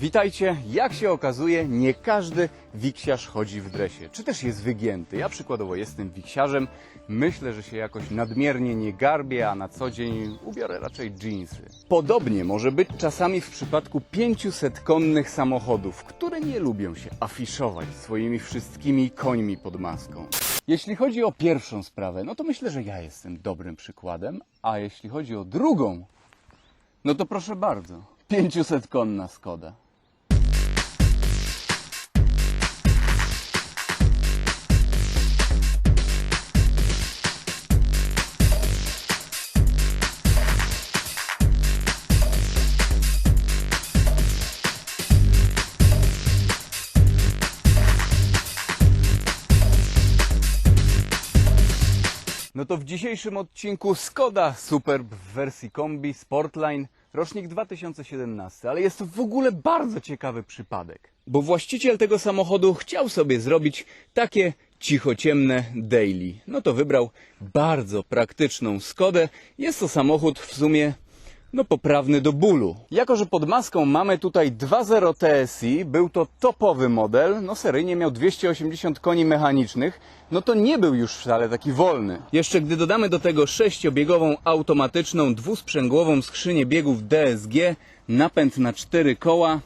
Witajcie. Jak się okazuje, nie każdy wiksiarz chodzi w dresie, czy też jest wygięty. Ja przykładowo jestem wiksiarzem. Myślę, że się jakoś nadmiernie nie garbię, a na co dzień ubiorę raczej dżinsy. Podobnie może być czasami w przypadku 500 konnych samochodów, które nie lubią się afiszować swoimi wszystkimi końmi pod maską. Jeśli chodzi o pierwszą sprawę, no to myślę, że ja jestem dobrym przykładem, a jeśli chodzi o drugą, no to proszę bardzo. 500 konna Skoda. To w dzisiejszym odcinku Skoda Superb w wersji kombi Sportline, rocznik 2017, ale jest to w ogóle bardzo ciekawy przypadek, bo właściciel tego samochodu chciał sobie zrobić takie cichociemne daily. No to wybrał bardzo praktyczną Skodę. Jest to samochód w sumie no poprawny do bólu. Jako, że pod maską mamy tutaj 2.0 TSI, był to topowy model, no seryjnie miał 280 koni mechanicznych, no to nie był już wcale taki wolny. Jeszcze gdy dodamy do tego sześciobiegową automatyczną dwusprzęgłową skrzynię biegów DSG, napęd na cztery koła,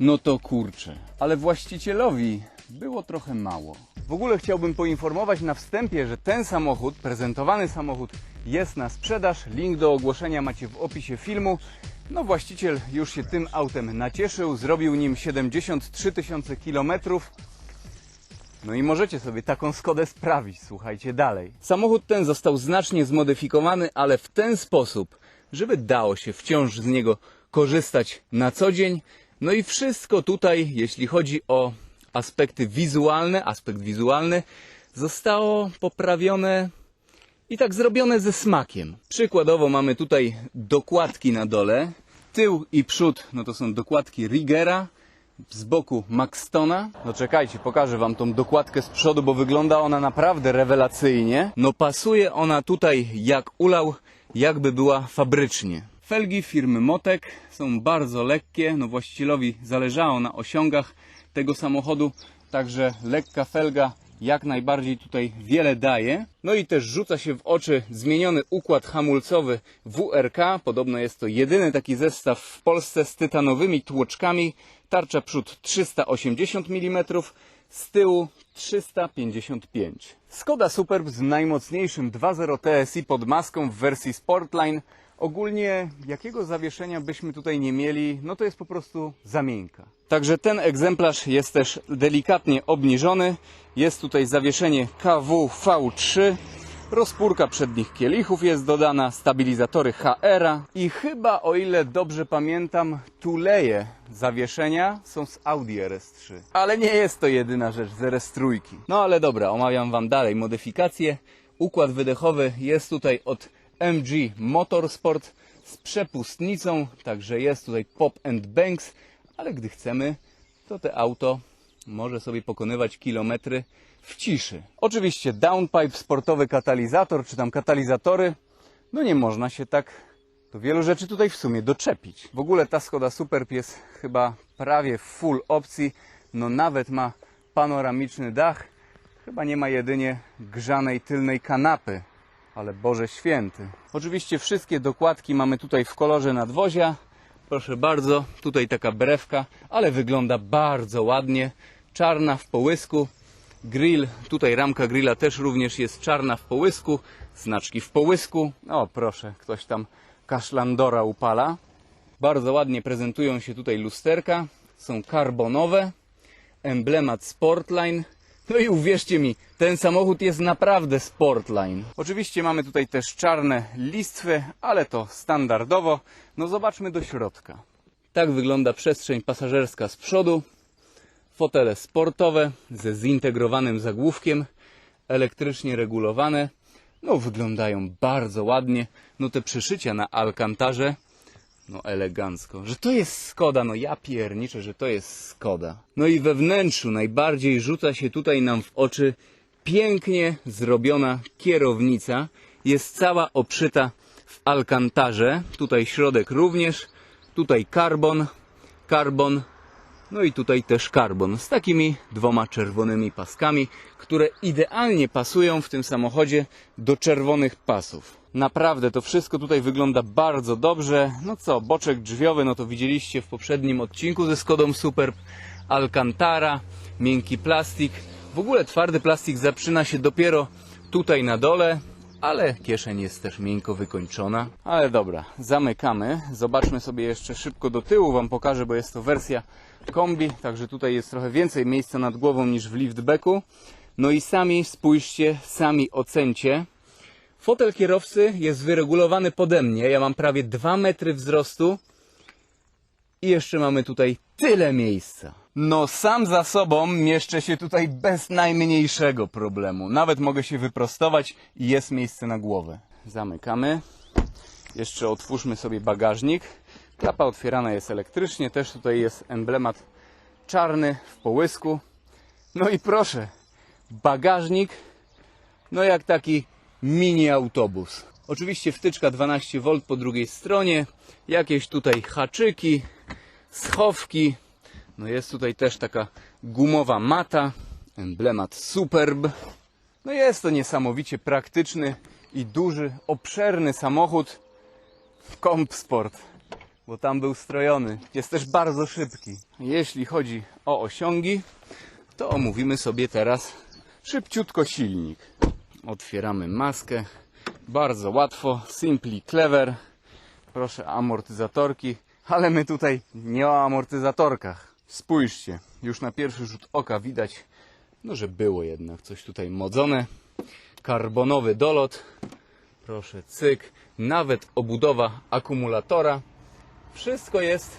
no to kurczę. Ale właścicielowi było trochę mało. W ogóle chciałbym poinformować na wstępie, że ten samochód, prezentowany samochód jest na sprzedaż. Link do ogłoszenia macie w opisie filmu. No właściciel już się tym autem nacieszył, zrobił nim 73 tysiące kilometrów. No i możecie sobie taką Skodę sprawić, słuchajcie dalej. Samochód ten został znacznie zmodyfikowany, ale w ten sposób, żeby dało się wciąż z niego korzystać na co dzień. No i wszystko tutaj, jeśli chodzi o aspekty wizualne, aspekt wizualny, zostało poprawione i tak zrobione ze smakiem. Przykładowo mamy tutaj dokładki na dole. Tył i przód, no to są dokładki Rigera. Z boku Maxtona. No czekajcie, pokażę wam tą dokładkę z przodu, bo wygląda ona naprawdę rewelacyjnie. No pasuje ona tutaj jak ulał, jakby była fabrycznie. Felgi firmy Motek są bardzo lekkie, no właścicielowi zależało na osiągach tego samochodu, także lekka felga jak najbardziej tutaj wiele daje. No i też rzuca się w oczy zmieniony układ hamulcowy WRK. Podobno jest to jedyny taki zestaw w Polsce z tytanowymi tłoczkami. Tarcza przód 380 mm, z tyłu 355. Skoda Superb z najmocniejszym 2.0 TSI pod maską w wersji Sportline. Ogólnie jakiego zawieszenia byśmy tutaj nie mieli, no to jest po prostu zamienka. Także ten egzemplarz jest też delikatnie obniżony. Jest tutaj zawieszenie KW-V3. Rozpórka przednich kielichów jest dodana, stabilizatory HR-a i chyba, o ile dobrze pamiętam, tuleje zawieszenia są z Audi RS3. Ale nie jest to jedyna rzecz z RS3. No ale dobra, omawiam Wam dalej modyfikacje. Układ wydechowy jest tutaj od MG Motorsport z przepustnicą, także jest tutaj pop and banks, ale gdy chcemy, to te auto może sobie pokonywać kilometry w ciszy. Oczywiście downpipe, sportowy katalizator, czy tam katalizatory, no nie można się tak do wielu rzeczy tutaj w sumie doczepić. W ogóle ta Skoda Superb jest chyba prawie full opcji, no nawet ma panoramiczny dach, chyba nie ma jedynie grzanej tylnej kanapy, ale Boże Święty. Oczywiście wszystkie dokładki mamy tutaj w kolorze nadwozia. Proszę bardzo, tutaj taka brewka, ale wygląda bardzo ładnie. Czarna w połysku. Grill, tutaj ramka grilla też również jest czarna w połysku. Znaczki w połysku. O proszę, ktoś tam kaszlandora upala. Bardzo ładnie prezentują się tutaj lusterka. Są karbonowe. Emblemat Sportline. No i uwierzcie mi, ten samochód jest naprawdę Sportline. Oczywiście mamy tutaj też czarne listwy, ale to standardowo. No zobaczmy do środka. Tak wygląda przestrzeń pasażerska z przodu. Fotele sportowe ze zintegrowanym zagłówkiem, elektrycznie regulowane. No wyglądają bardzo ładnie. No te przyszycia na alkantarze no elegancko. Że to jest Skoda, no ja pierniczę, że to jest Skoda. No i we wnętrzu najbardziej rzuca się tutaj nam w oczy pięknie zrobiona kierownica. Jest cała obszyta w alkantarze. Tutaj środek również. Tutaj karbon, karbon, No i tutaj też karbon z takimi dwoma czerwonymi paskami, które idealnie pasują w tym samochodzie do czerwonych pasów. Naprawdę to wszystko tutaj wygląda bardzo dobrze. No co, boczek drzwiowy, no to widzieliście w poprzednim odcinku ze Skodą Superb. Alcantara, miękki plastik. W ogóle twardy plastik zaczyna się dopiero tutaj na dole, ale kieszeń jest też miękko wykończona. Ale dobra, zamykamy. Zobaczmy sobie jeszcze szybko do tyłu, Wam pokażę, bo jest to wersja kombi, także tutaj jest trochę więcej miejsca nad głową niż w liftbacku. No i sami spójrzcie, sami ocencie. Fotel kierowcy jest wyregulowany pode mnie. Ja mam prawie 2 metry wzrostu i jeszcze mamy tutaj tyle miejsca. No sam za sobą mieszczę się tutaj bez najmniejszego problemu. Nawet mogę się wyprostować i jest miejsce na głowę. Zamykamy. Jeszcze otwórzmy sobie bagażnik. Klapa otwierana jest elektrycznie. Też tutaj jest emblemat czarny w połysku. No i proszę, bagażnik no jak taki mini autobus. Oczywiście wtyczka 12V po drugiej stronie, jakieś tutaj haczyki, schowki. No jest tutaj też taka gumowa mata, emblemat Superb. No jest to niesamowicie praktyczny i duży, obszerny samochód Comp Sport, bo tam był strojony. Jest też bardzo szybki. Jeśli chodzi o osiągi, to omówimy sobie teraz szybciutko silnik. Otwieramy maskę. Bardzo łatwo, simply clever. Proszę amortyzatorki, ale my tutaj nie o amortyzatorkach. Spójrzcie, już na pierwszy rzut oka widać, no że było jednak coś tutaj modzone. Karbonowy dolot. Proszę, cyk. Nawet obudowa akumulatora. Wszystko jest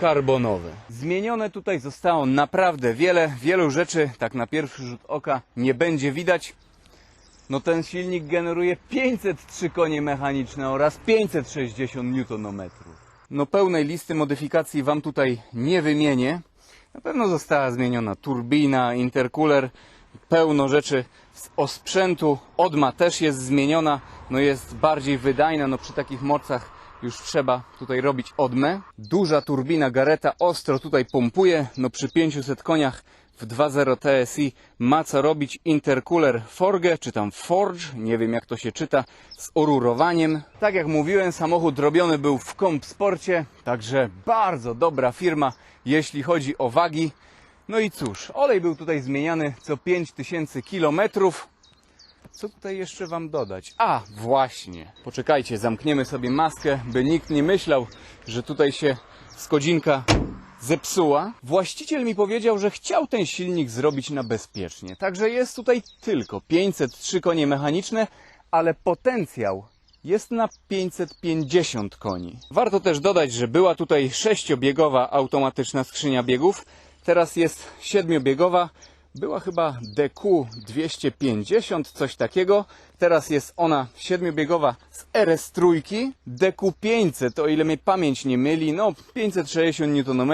karbonowe. Zmienione tutaj zostało naprawdę wiele, wielu rzeczy tak na pierwszy rzut oka nie będzie widać. No ten silnik generuje 503 konie mechaniczne oraz 560 Nm. No pełnej listy modyfikacji Wam tutaj nie wymienię. Na pewno została zmieniona turbina, intercooler, pełno rzeczy z osprzętu. Odma też jest zmieniona, no jest bardziej wydajna, no przy takich mocach już trzeba tutaj robić odmę. Duża turbina Gareta ostro tutaj pompuje, no przy 500 koniach w 2.0 TSI ma co robić intercooler Forge, czy tam Forge, nie wiem jak to się czyta, z orurowaniem. Tak jak mówiłem, samochód robiony był w Comp Sporcie, także bardzo dobra firma, jeśli chodzi o wagi. No i cóż, olej był tutaj zmieniany co 5000 kilometrów. Co tutaj jeszcze Wam dodać? A, właśnie. Poczekajcie, zamkniemy sobie maskę, by nikt nie myślał, że tutaj się skodzinka zepsuła. Właściciel mi powiedział, że chciał ten silnik zrobić na bezpiecznie. Także jest tutaj tylko 503 konie mechaniczne, ale potencjał jest na 550 koni. Warto też dodać, że była tutaj sześciobiegowa automatyczna skrzynia biegów. Teraz jest siedmiobiegowa. Była chyba DQ 250, coś takiego. Teraz jest ona siedmiobiegowa z RS trójki. DQ 500, o ile mnie pamięć nie myli, no 560 Nm,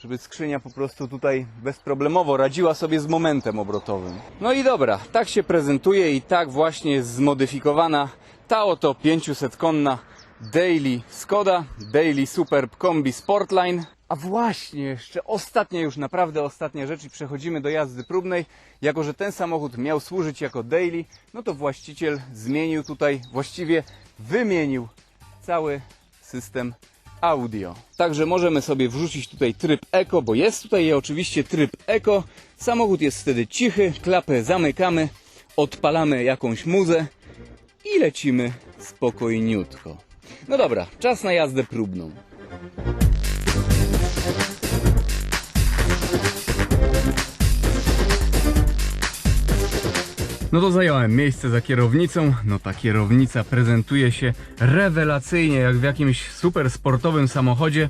żeby skrzynia po prostu tutaj bezproblemowo radziła sobie z momentem obrotowym. No i dobra, tak się prezentuje i tak właśnie jest zmodyfikowana ta oto 500-konna Daily Skoda, Daily Superb Combi Sportline. A właśnie, jeszcze ostatnia, już naprawdę ostatnia rzecz i przechodzimy do jazdy próbnej. Jako, że ten samochód miał służyć jako daily, no to właściciel zmienił tutaj, właściwie wymienił cały system audio. Także możemy sobie wrzucić tutaj tryb Eco, bo jest tutaj oczywiście tryb Eco. Samochód jest wtedy cichy, klapę zamykamy, odpalamy jakąś muzę i lecimy spokojniutko. No dobra, czas na jazdę próbną. No to zająłem miejsce za kierownicą. No ta kierownica prezentuje się rewelacyjnie, jak w jakimś super sportowym samochodzie.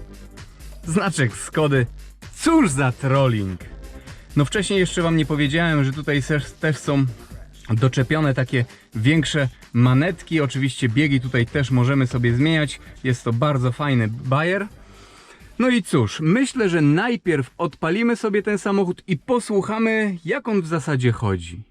Znaczek Skody. Cóż za trolling. No wcześniej jeszcze wam nie powiedziałem, że tutaj też, są doczepione takie większe manetki. Oczywiście biegi tutaj też możemy sobie zmieniać. Jest to bardzo fajny bajer. No i cóż, myślę, że najpierw odpalimy sobie ten samochód i posłuchamy, jak on w zasadzie chodzi.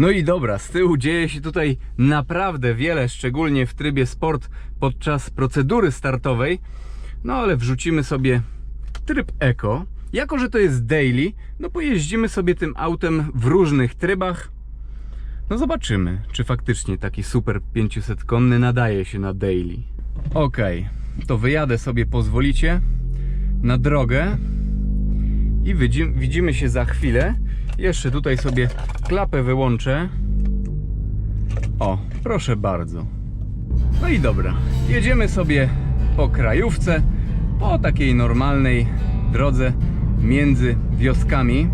No i dobra, z tyłu dzieje się tutaj naprawdę wiele, szczególnie w trybie sport podczas procedury startowej. No ale wrzucimy sobie tryb Eco. Jako, że to jest daily, no pojeździmy sobie tym autem w różnych trybach. No zobaczymy, czy faktycznie taki super 500 konny nadaje się na daily. Ok, to wyjadę sobie, pozwolicie, na drogę i widzi- widzimy się za chwilę. Jeszcze tutaj sobie klapę wyłączę. O, proszę bardzo. No i dobra, jedziemy sobie po krajówce, po takiej normalnej drodze między wioskami.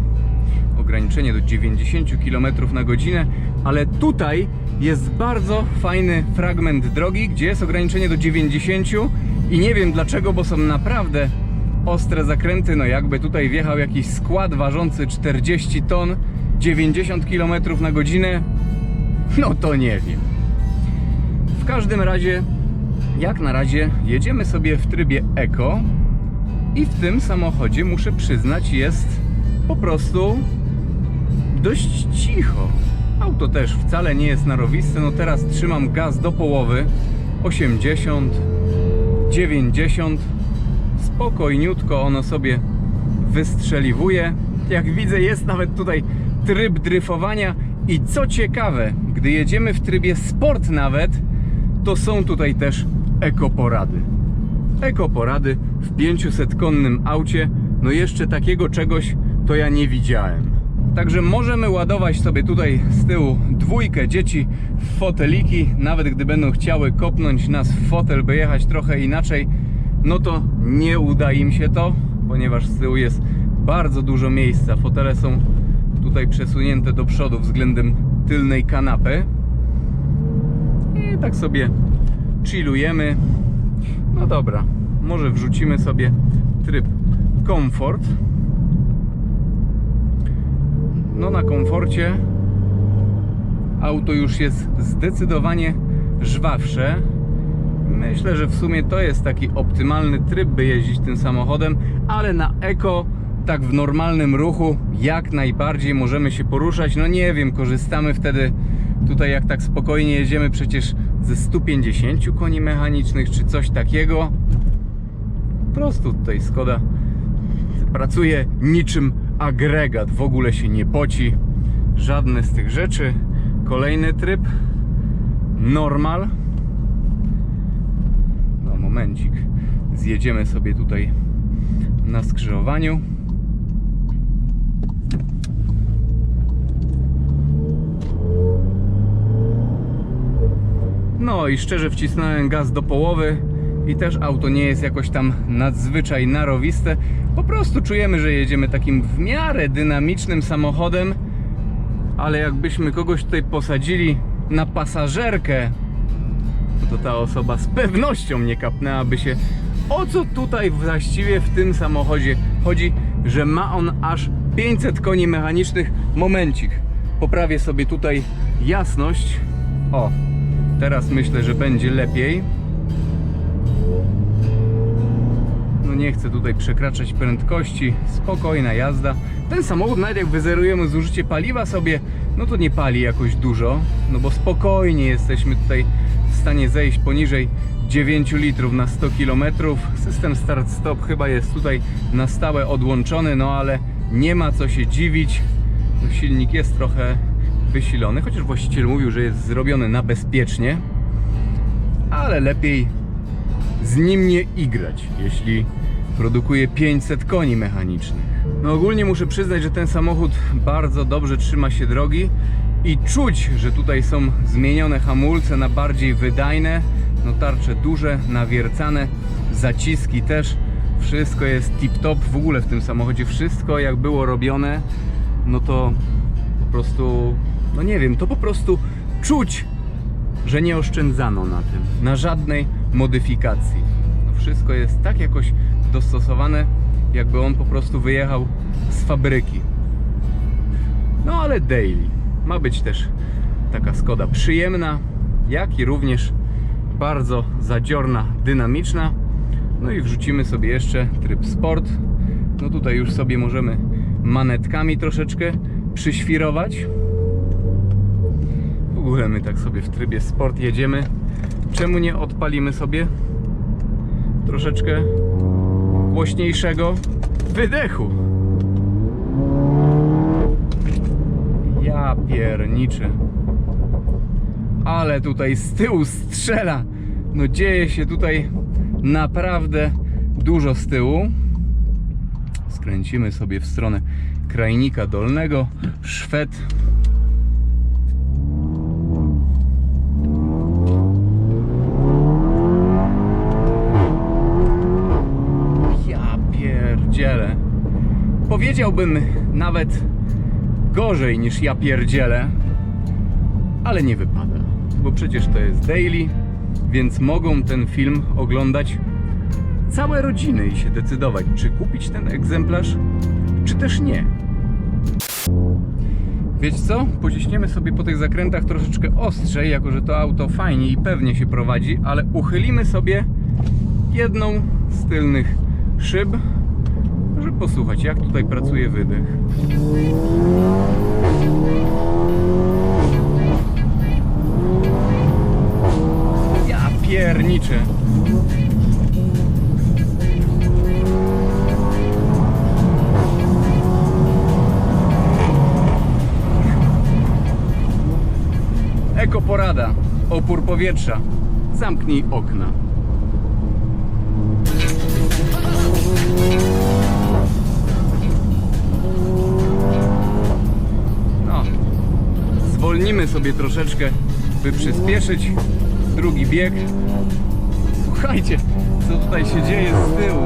Ograniczenie do 90 km na godzinę, ale tutaj jest bardzo fajny fragment drogi, gdzie jest ograniczenie do 90 i nie wiem dlaczego, bo są naprawdę ostre zakręty, no jakby tutaj wjechał jakiś skład ważący 40 ton, 90 km na godzinę, no to nie wiem. W każdym razie, jak na razie, jedziemy sobie w trybie Eco i w tym samochodzie, muszę przyznać, jest po prostu dość cicho. Auto też wcale nie jest narowiste, no teraz trzymam gaz do połowy, 80, 90, spokojniutko ono sobie wystrzeliwuje. Jak widzę, jest nawet tutaj tryb dryfowania. I co ciekawe, gdy jedziemy w trybie sport nawet, to są tutaj też ekoporady. Ekoporady w 500-konnym aucie, no jeszcze takiego czegoś to ja nie widziałem. Także możemy ładować sobie tutaj z tyłu dwójkę dzieci w foteliki, nawet gdy będą chciały kopnąć nas w fotel, by jechać trochę inaczej, no to nie uda im się to, ponieważ z tyłu jest bardzo dużo miejsca. Fotele są tutaj przesunięte do przodu względem tylnej kanapy. I tak sobie chillujemy. No dobra, może wrzucimy sobie tryb komfort. No na komforcie auto już jest zdecydowanie żwawsze. Myślę, że w sumie to jest taki optymalny tryb, by jeździć tym samochodem, ale na eko, tak w normalnym ruchu, jak najbardziej możemy się poruszać. No nie wiem, korzystamy wtedy tutaj, jak tak spokojnie jedziemy, przecież ze 150 koni mechanicznych czy coś takiego. Po prostu tutaj Skoda pracuje niczym agregat, w ogóle się nie poci. Żadne z tych rzeczy. Kolejny tryb normal. Momencik. Zjedziemy sobie tutaj na skrzyżowaniu. No i szczerze wcisnąłem gaz do połowy i też auto nie jest jakoś tam nadzwyczaj narowiste. Po prostu czujemy, że jedziemy takim w miarę dynamicznym samochodem, ale jakbyśmy kogoś tutaj posadzili na pasażerkę, to ta osoba z pewnością nie kapnęłaby się. O co tutaj właściwie w tym samochodzie chodzi, że ma on aż 500 koni mechanicznych? Momencik, poprawię sobie tutaj jasność. O, teraz myślę, że będzie lepiej. No nie chcę tutaj przekraczać prędkości, spokojna jazda. Ten samochód nawet jak wyzerujemy zużycie paliwa sobie, no to nie pali jakoś dużo, no bo spokojnie jesteśmy tutaj stanie zejść poniżej 9 litrów na 100 km. System start-stop chyba jest tutaj na stałe odłączony, no ale nie ma co się dziwić. No, silnik jest trochę wysilony, chociaż właściciel mówił, że jest zrobiony na bezpiecznie, ale lepiej z nim nie igrać, jeśli produkuje 500 koni mechanicznych. No ogólnie muszę przyznać, że ten samochód bardzo dobrze trzyma się drogi i czuć, że tutaj są zmienione hamulce na bardziej wydajne, no tarcze duże, nawiercane, zaciski też, wszystko jest tip-top, w ogóle w tym samochodzie wszystko jak było robione, no to po prostu, no nie wiem, to po prostu czuć że nie oszczędzano na tym, na żadnej modyfikacji. No wszystko jest tak jakoś dostosowane, jakby on po prostu wyjechał z fabryki. No ale daily. Ma być też taka Skoda przyjemna, jak i również bardzo zadziorna, dynamiczna. No i wrzucimy sobie jeszcze tryb sport. No tutaj już sobie możemy manetkami troszeczkę przyświrować. W ogóle my tak sobie w trybie sport jedziemy. Czemu nie odpalimy sobie troszeczkę głośniejszego wydechu? Ja pierniczę. Ale tutaj z tyłu strzela. No dzieje się tutaj naprawdę dużo z tyłu. Skręcimy sobie w stronę krajnika dolnego. Szwed. Powiedziałbym nawet gorzej niż ja pierdzielę, ale nie wypada, bo przecież to jest daily, więc mogą ten film oglądać całe rodziny i się decydować, czy kupić ten egzemplarz, czy też nie. Wiecie co? Pociśniemy sobie po tych zakrętach troszeczkę ostrzej, jako że to auto fajnie i pewnie się prowadzi, ale uchylimy sobie jedną z tylnych szyb, żeby posłuchać, jak tutaj pracuje wydech. Ja pierniczę. Ekoporada. Opór powietrza. Zamknij okna. Zwolnimy sobie troszeczkę, by przyspieszyć. Drugi bieg. Słuchajcie, co tutaj się dzieje z tyłu.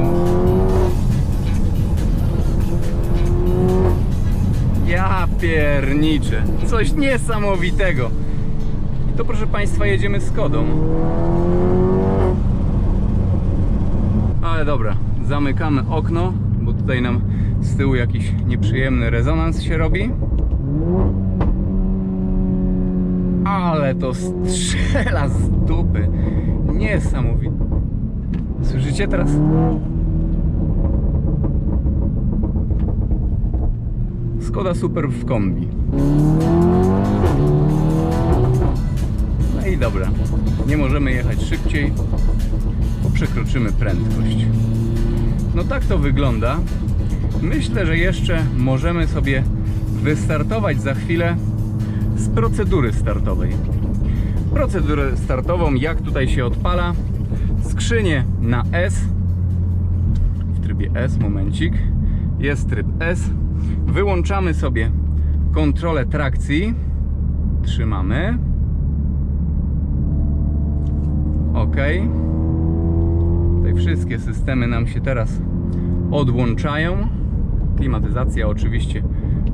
Ja pierniczę. Coś niesamowitego. I to proszę Państwa jedziemy z Kodą. Ale dobra, zamykamy okno, bo tutaj nam z tyłu jakiś nieprzyjemny rezonans się robi. Ale to strzela z dupy. Niesamowite. Słyszycie teraz? Skoda Super w kombi. No i dobra. Nie możemy jechać szybciej, bo przekroczymy prędkość. No tak to wygląda. Myślę, że jeszcze możemy sobie wystartować za chwilę z procedury startowej. Procedurę startową, jak tutaj się odpala. Skrzynię na S. W trybie S, momencik. Jest tryb S. Wyłączamy sobie kontrolę trakcji. Trzymamy. OK. Tutaj wszystkie systemy nam się teraz odłączają. Klimatyzacja oczywiście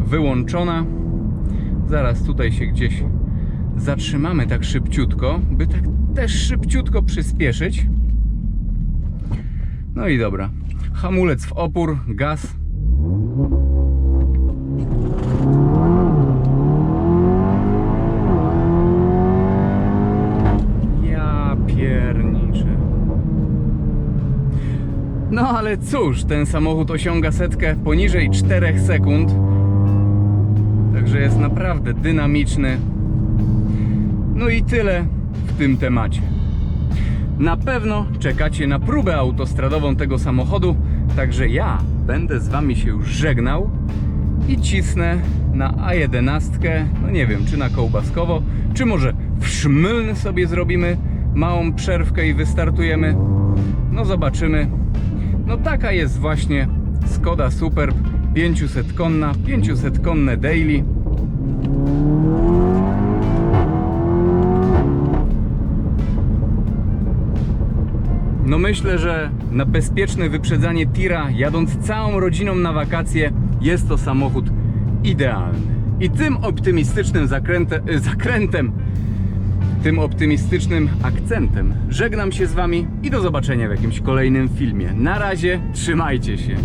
wyłączona. Zaraz tutaj się gdzieś zatrzymamy tak szybciutko, by tak też szybciutko przyspieszyć. No i dobra. Hamulec w opór, gaz. Ja pierniczę. No ale cóż, ten samochód osiąga setkę poniżej 4 sekund. Także jest naprawdę dynamiczny. No i tyle w tym temacie. Na pewno czekacie na próbę autostradową tego samochodu, także ja będę z wami się już żegnał i cisnę na A11, no nie wiem, czy na kołbaskowo, czy może w Szmyln sobie zrobimy małą przerwkę i wystartujemy. No zobaczymy. No taka jest właśnie Skoda Superb 500 konna, 500 konne daily. No myślę, że na bezpieczne wyprzedzanie tira, jadąc całą rodziną na wakacje, jest to samochód idealny. I tym optymistycznym zakręte, y, zakrętem, tym optymistycznym akcentem żegnam się z Wami i do zobaczenia w jakimś kolejnym filmie. Na razie, trzymajcie się.